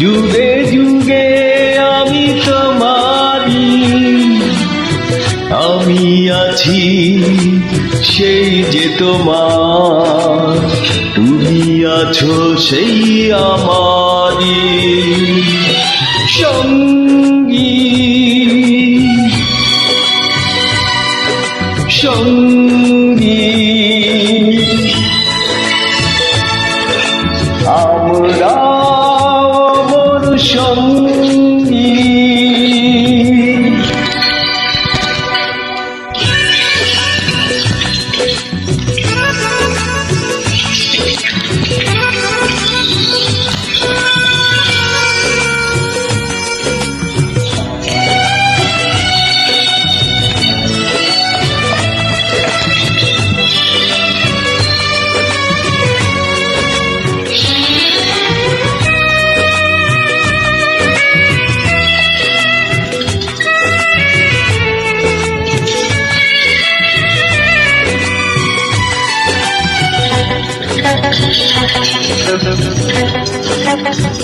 যুগে যুগে আমি তোমারি, আমি আছি সেই যে তোমার, তুমি আছো সেই আমারি। সঙ্গী সঙ্গী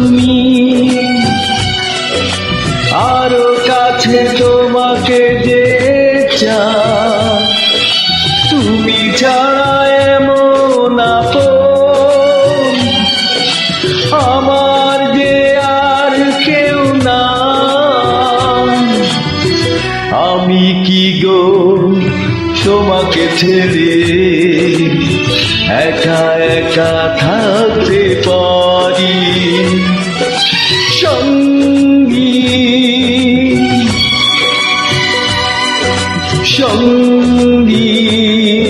তুমি। আরও কাছে তোমাকে যে চাই তুমি ছাড়া এমন আমার যে আর কেউ না আমি কি গো তোমাকে ছেড়ে একা একা থাকতে সঙ্গী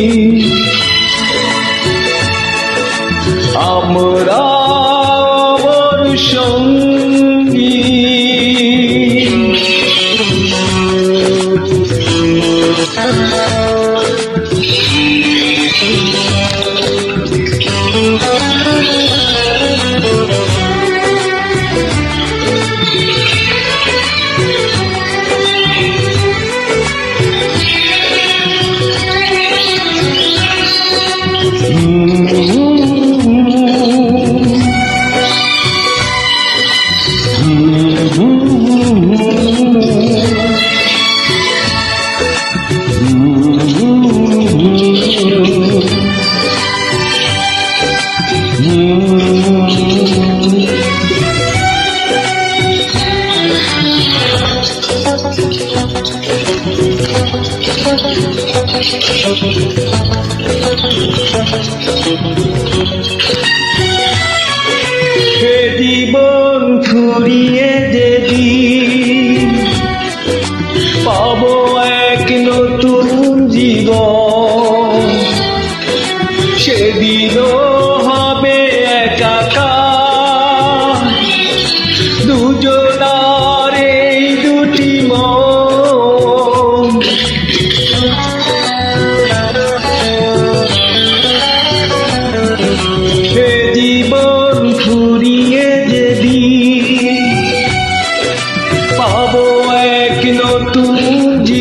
সে জীবন ফুরিয়ে যেদিন পাবো এক নতুন জীবন।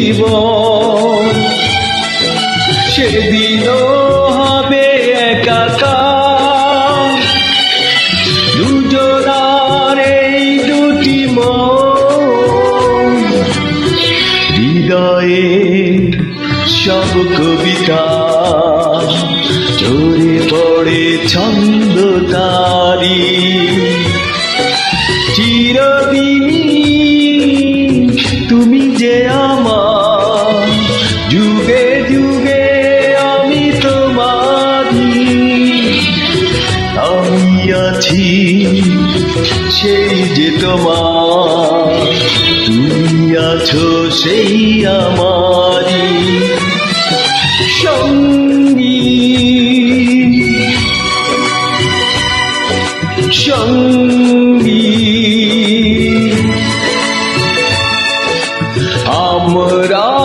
জীবন। সেদিনও হবে একাকার। এই দুটি মন। হৃদয়ে সব কবিতা। চোরে পড়ে ছন্দ তারি। চিরদিনই তুমি যে আমার আছি সেই যে তোমার। তুমি আছো সেই আমারি সঙ্গী। আমরা